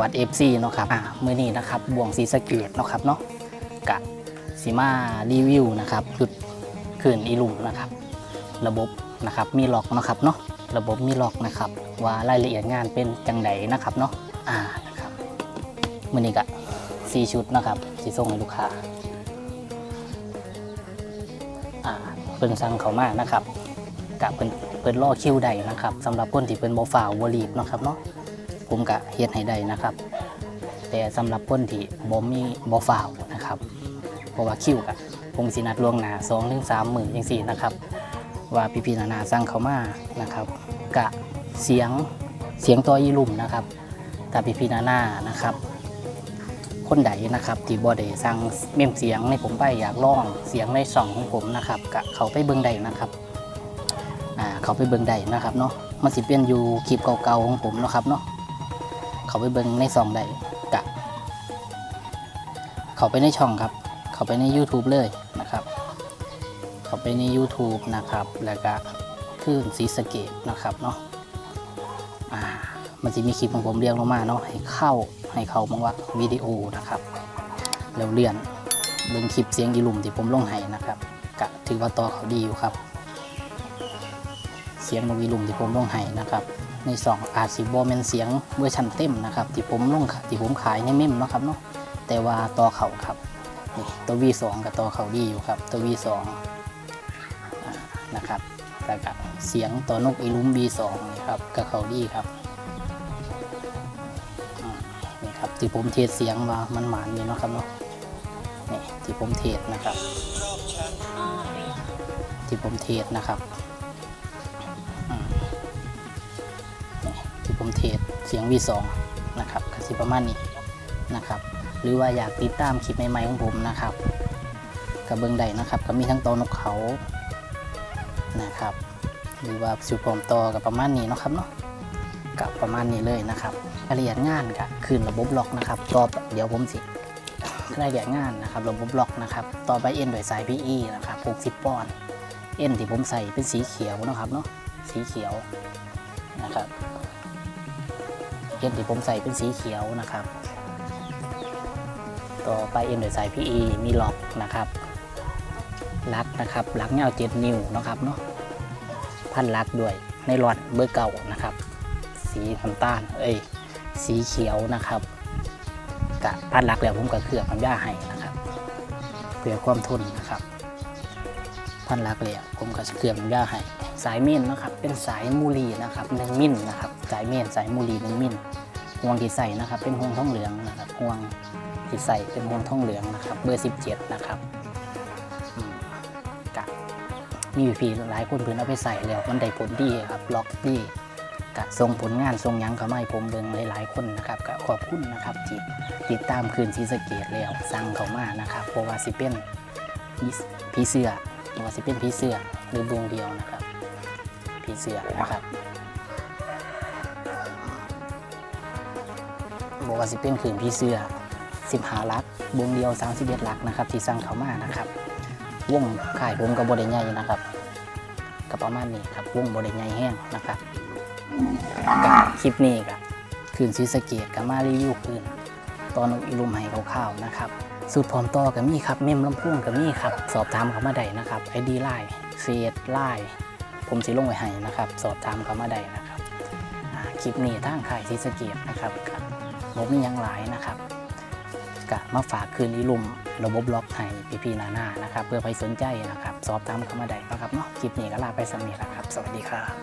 วัสดีเอฟซีเนาะครับอ่ามื้อนี้นะครับบ่วงศรีสะเกดเนาะครับเนาะกะสีมารีวิวนะครับจุดขื่นอีลุมนะครับ ระบบนะครับมีล็อกเนาะครับเนาะระบบมีล็อกนะครับ ว่ารายละเอียดงานเป็นจังไดนะครับเนาะอ่านะครับมื้อนี้กะสีชุดนะครับสีส่งให้ลูกค้าอ่าเพิ่นสั่งเขามานะครับกะเพิ่นเพิ่นรอคิวใดนะครับสำหรับคนที่เพิ่นบ่ฝ่าวบ่รีบเนาะครับเนาะ ผมกะเฮ็ดให้ได้นะครับ แต่สำหรับคนที่บ่มีบ่ฝ่าวนะครับ เพราะว่าคิวกะผมสินัดล่วงหน้า2ถึง3มื้อจังซี่นะครับ ว่าพี่ๆนานาสั่งเขามานะครับกะเสียงเสียงตัวอีลุ่มนะครับถ้าพี่ๆนานานะครับ คนใดนะครับที่บ่ได้สั่งเมมเสียงในผมไปอยากลองเสียงในช่องของผมนะครับกะเขาไปเบิ่งได้นะครับอ่าเขาไปเบิ่งได้นะครับเนาะมันสิเป็นอยู่คลิปเก่าๆของผมนะครับเนาะ เขาไปเบิ่งในซองได้กะ เขาไปในช่องครับ เขาไปใน YouTube เลยนะครับ เขาไปใน YouTube นะครับ แล้วก็คลื่นสีสเกตนะครับเนาะอ่ามันจะมีคลิปของผมเรียงลงมาเนาะให้เข้าให้เขาบังว่าวิดีโอนะครับแล้วเลื่อนเบิ่งคลิปเสียงยีหลุมที่ผมลงให้นะครับกะถือว่าต่อเขาดีอยู่ครับ เสียงนกยีหลุมที่ผมลงให้นะครับ ในสองอาจสิบอเป็นเสียงเวอร์ชันเต็มนะครับที่ผมลงที่ผมขายในเมมเนาะครับเนาะแต่ว่าต่อเข่าครับนี่ตัว V2 กับต่อเข่าดีอยู่ครับตัว V2 อ่านะครับแล้วก็เสียงตัวนกอีลุม V2 นี่ครับกับเข่าดีครับนี่ครับที่ผมเทสเสียงว่ามันหมานนี่เนาะครับเนาะนี่ที่ผมเทสนะครับ ที่ผมเทสนะครับ ผมเทสเสียง V2 นะครับก็สิประมาณนี้นะครับ หรือว่าอยากติดตามคลิปใหม่ๆของผมนะครับกับเบิ้งใดนะครับ ก็มีทั้งโตวนกเขานะครับ หรือว่าสิวผมต่อกับประมาณนี้นะครับเนาะกับประมาณนี้เลยนะครับรายละเอียดงานกับคืนระบบล็อกนะครับต่อเดี๋ยวผมสิรายละเอียดงานนะครับระบบล็อกนะครับต่อไปเอ็นโดยสาย PE นะครับ60ปอนด์เอ็นที่ผมใส่เป็นสีเขียวนะครับเนาะสีเขียวนะครับ เอ็นที่ผมใส่เป็นสีเขียวนะครับ ต่อไปเอ็นโดยสาย PE มีล็อกนะครับลักนะครับลักเงาเจ็ดนิ้วนะครับเนาะพันลักด้วยในหลอดเบอร์เก่านะครับ สีน้ำตาลเอ้ยสีเขียวนะครับกะพันลักแล้วผมก็เคลือบน้ำยาให้นะครับเพื่อความทนนะครับ พันลักแล้วผมก็เคลือบน้ำยาให้สายเม่นนะครับเป็นสายมูลีนะครับหนึ่งมิลนะครับ สายเม่นสายมูลีหนึ่งมิลห่วงที่ใส่นะครับ เป็นห่วงทองเหลืองนะครับห่วงที่ใส่เป็นห่วงทองเหลืองนะครับ เบอร์ 17 นะครับกะมีพี่หลายคนเพิ่นเอาไปใส่แล้วมันได้ผลดีครับล็อกดีกะส่งผลงานส่งยังเขาไมาให้ผมเบิ่งหลายๆคนนะครับกะขอบคุณนะครับที่ติดตามคืนศรีสเกดแล้วสั่งเขามานะครับเพราะว่าสิเป็นผีเสือว่าสิเป็นผีเสือหรือดวงเดียวนะครับผีเสือนะครับ บอกว่าสิเป็นขืนผีเสื้อ15ลักวงเดียว 31ลักนะครับที่สั่งเขามานะครับวงขายผมกับบริใหญ่นะครับก็ประมาณนี้ครับวงบริใหญ่แห้งนะครับกับคลิปนี้กับคืนซีสเกตกับมารีวิวคืนตอนอีลุมไห้คร่าวๆนะครับสูตรพร้อมต่อกับมี่ครับเมมลำพุ่งกับมี่ครับสอบถามเขามาได้นะครับไอดีไลน์เฟซไลน์ผมสิลงไว้ให้นะครับ สอบถามเขามาได้นะครับคลิปนี้ทางขายซีสเกียนะครับ บผมมีหยังหลายนะครับกะมาฝากคืนนี้ลุมระบบล็อกให้พี่ๆนานานะครับ เพื่อใครสนใจนะครับ สอบถามเข้ามาได้นะครับเนาะคลิปนี้ก็ลาไปสำเนียครับ สวัสดีครับ